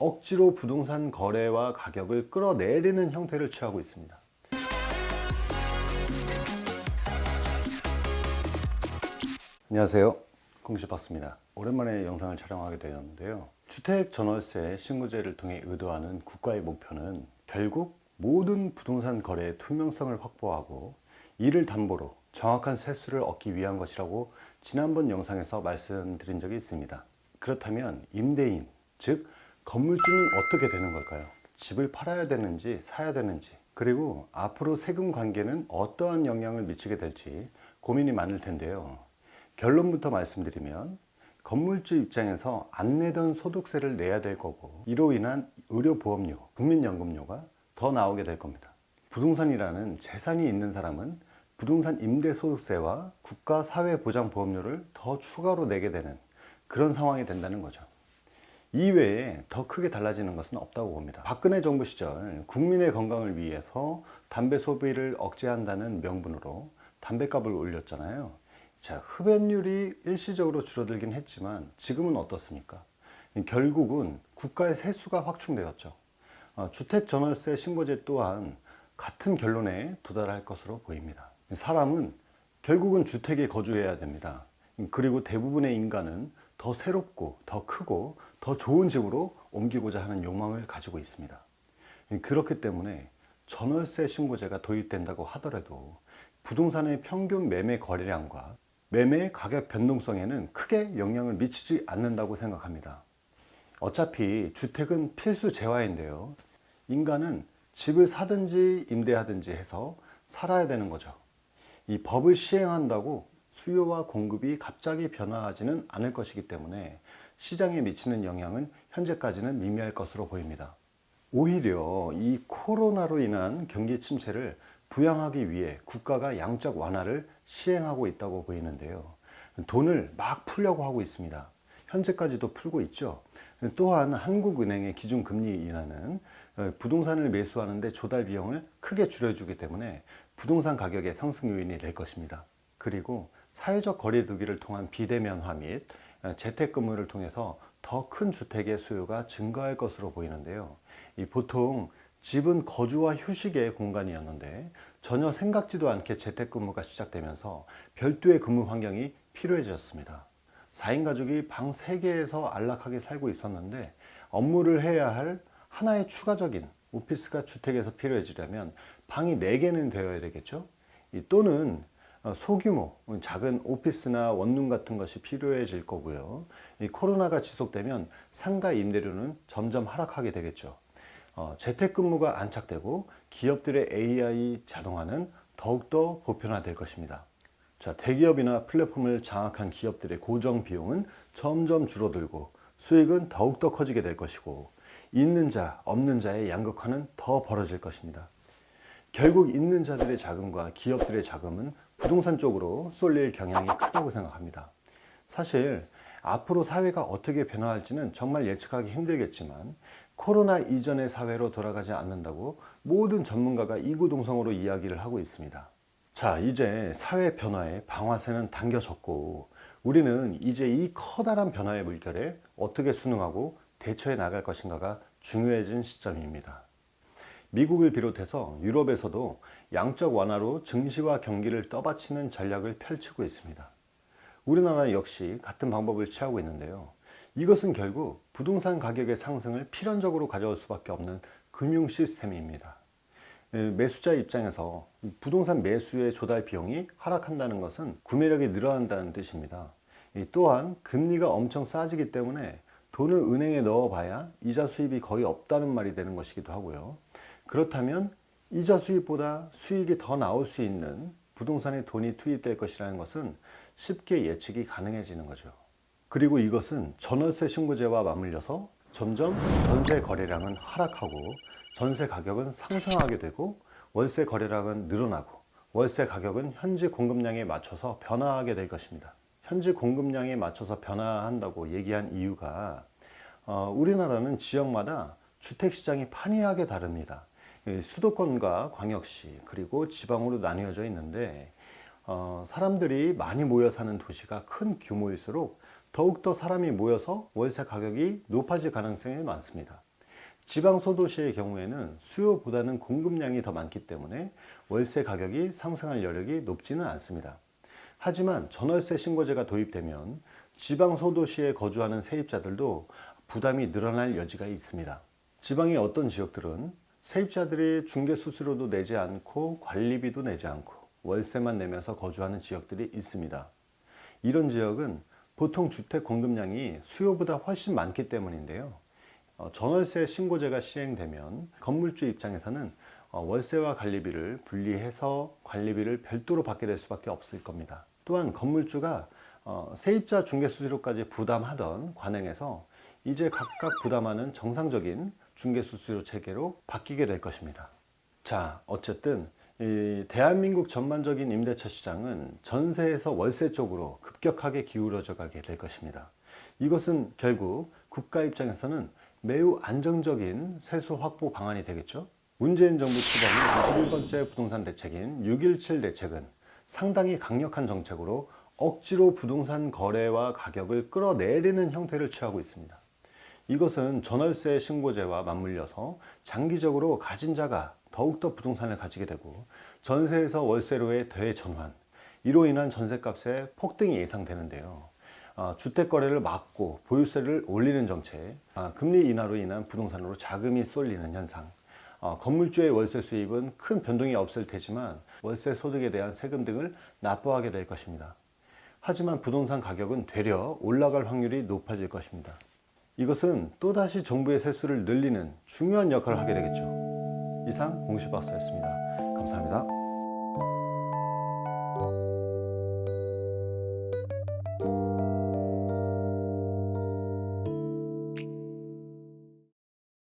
억지로 부동산 거래와 가격을 끌어내리는 형태를 취하고 있습니다. 안녕하세요. 공시박스입니다. 오랜만에 영상을 촬영하게 되었는데요. 주택 전월세 신고제를 통해 의도하는 국가의 목표는 결국 모든 부동산 거래의 투명성을 확보하고 이를 담보로 정확한 세수를 얻기 위한 것이라고 지난번 영상에서 말씀드린 적이 있습니다. 그렇다면 임대인, 즉 건물주는 어떻게 되는 걸까요? 집을 팔아야 되는지 사야 되는지 그리고 앞으로 세금 관계는 어떠한 영향을 미치게 될지 고민이 많을 텐데요. 결론부터 말씀드리면 건물주 입장에서 안 내던 소득세를 내야 될 거고 이로 인한 의료보험료, 국민연금료가 더 나오게 될 겁니다. 부동산이라는 재산이 있는 사람은 부동산 임대소득세와 국가사회보장보험료를 더 추가로 내게 되는 그런 상황이 된다는 거죠. 이외에 더 크게 달라지는 것은 없다고 봅니다. 박근혜 정부 시절 국민의 건강을 위해서 담배 소비를 억제한다는 명분으로 담배값을 올렸잖아요. 자, 흡연율이 일시적으로 줄어들긴 했지만 지금은 어떻습니까? 결국은 국가의 세수가 확충되었죠. 어, 주택 전월세 신고제 또한 같은 결론에 도달할 것으로 보입니다. 사람은 결국은 주택에 거주해야 됩니다. 그리고 대부분의 인간은 더 새롭고 더 크고 더 좋은 집으로 옮기고자 하는 욕망을 가지고 있습니다. 그렇기 때문에 전월세 신고제가 도입된다고 하더라도 부동산의 평균 매매 거래량과 매매 가격 변동성에는 크게 영향을 미치지 않는다고 생각합니다. 어차피 주택은 필수 재화인데요. 인간은 집을 사든지 임대하든지 해서 살아야 되는 거죠. 이 법을 시행한다고 수요와 공급이 갑자기 변화하지는 않을 것이기 때문에 시장에 미치는 영향은 현재까지는 미미할 것으로 보입니다. 오히려 이 코로나로 인한 경기 침체를 부양하기 위해 국가가 양적 완화를 시행하고 있다고 보이는데요. 돈을 막 풀려고 하고 있습니다. 현재까지도 풀고 있죠. 또한 한국은행의 기준금리 인하는 부동산을 매수하는데 조달 비용을 크게 줄여주기 때문에 부동산 가격의 상승 요인이 될 것입니다. 그리고 사회적 거리두기를 통한 비대면화 및 재택근무를 통해서 더 큰 주택의 수요가 증가할 것으로 보이는데요. 이 보통 집은 거주와 휴식의 공간이었는데 전혀 생각지도 않게 재택근무가 시작되면서 별도의 근무 환경이 필요해졌습니다. 4인 가족이 방 3개에서 안락하게 살고 있었는데 업무를 해야 할 하나의 추가적인 오피스가 주택에서 필요해지려면 방이 4개는 되어야 되겠죠. 또는 소규모 작은 오피스나 원룸 같은 것이 필요해질 거고요. 이 코로나가 지속되면 상가 임대료는 점점 하락하게 되겠죠. 어, 재택근무가 안착되고 기업들의 AI 자동화는 더욱더 보편화될 것입니다. 자, 대기업이나 플랫폼을 장악한 기업들의 고정 비용은 점점 줄어들고 수익은 더욱더 커지게 될 것이고 있는 자, 없는 자의 양극화는 더 벌어질 것입니다. 결국 있는 자들의 자금과 기업들의 자금은 부동산 쪽으로 쏠릴 경향이 크다고 생각합니다. 사실 앞으로 사회가 어떻게 변화할지는 정말 예측하기 힘들겠지만 코로나 이전의 사회로 돌아가지 않는다고 모든 전문가가 이구동성으로 이야기를 하고 있습니다. 자, 이제 사회 변화의 방아쇠는 당겨졌고 우리는 이제 이 커다란 변화의 물결에 어떻게 순응하고 대처해 나갈 것인가가 중요해진 시점입니다. 미국을 비롯해서 유럽에서도 양적 완화로 증시와 경기를 떠받치는 전략을 펼치고 있습니다. 우리나라 역시 같은 방법을 취하고 있는데요. 이것은 결국 부동산 가격의 상승을 필연적으로 가져올 수밖에 없는 금융 시스템입니다. 매수자 입장에서 부동산 매수의 조달 비용이 하락한다는 것은 구매력이 늘어난다는 뜻입니다. 또한 금리가 엄청 싸지기 때문에 돈을 은행에 넣어봐야 이자 수입이 거의 없다는 말이 되는 것이기도 하고요. 그렇다면 이자 수입보다 수익이 더 나올 수 있는 부동산에 돈이 투입될 것이라는 것은 쉽게 예측이 가능해지는 거죠. 그리고 이것은 전월세 신고제와 맞물려서 점점 전세 거래량은 하락하고 전세 가격은 상승하게 되고 월세 거래량은 늘어나고 월세 가격은 현지 공급량에 맞춰서 변화하게 될 것입니다. 현지 공급량에 맞춰서 변화한다고 얘기한 이유가 어, 우리나라는 지역마다 주택 시장이 판이하게 다릅니다. 수도권과 광역시 그리고 지방으로 나뉘어져 있는데 어, 사람들이 많이 모여 사는 도시가 큰 규모일수록 더욱더 사람이 모여서 월세 가격이 높아질 가능성이 많습니다. 지방 소도시의 경우에는 수요보다는 공급량이 더 많기 때문에 월세 가격이 상승할 여력이 높지는 않습니다. 하지만 전월세 신고제가 도입되면 지방 소도시에 거주하는 세입자들도 부담이 늘어날 여지가 있습니다. 지방의 어떤 지역들은 세입자들이 중개 수수료도 내지 않고 관리비도 내지 않고 월세만 내면서 거주하는 지역들이 있습니다. 이런 지역은 보통 주택 공급량이 수요보다 훨씬 많기 때문인데요. 어, 전월세 신고제가 시행되면 건물주 입장에서는 어, 월세와 관리비를 분리해서 관리비를 별도로 받게 될 수밖에 없을 겁니다. 또한 건물주가 어, 세입자 중개 수수료까지 부담하던 관행에서 이제 각각 부담하는 정상적인 중개 수수료 체계로 바뀌게 될 것입니다. 자, 어쨌든 이 대한민국 전반적인 임대차 시장은 전세에서 월세 쪽으로 급격하게 기울어져 가게 될 것입니다. 이것은 결국 국가 입장에서는 매우 안정적인 세수 확보 방안이 되겠죠. 문재인 정부 출범 21번째 부동산 대책인 6.17 대책은 상당히 강력한 정책으로 억지로 부동산 거래와 가격을 끌어내리는 형태를 취하고 있습니다. 이것은 전월세 신고제와 맞물려서 장기적으로 가진 자가 더욱더 부동산을 가지게 되고 전세에서 월세로의 대전환 이로 인한 전세값의 폭등이 예상되는데요. 아, 주택 거래를 막고 보유세를 올리는 정책, 아, 금리 인하로 인한 부동산으로 자금이 쏠리는 현상, 아, 건물주의 월세 수입은 큰 변동이 없을 테지만 월세 소득에 대한 세금 등을 납부하게 될 것입니다. 하지만 부동산 가격은 되려 올라갈 확률이 높아질 것입니다. 이것은 또다시 정부의 세수를 늘리는 중요한 역할을 하게 되겠죠. 이상 공시박사였습니다. 감사합니다.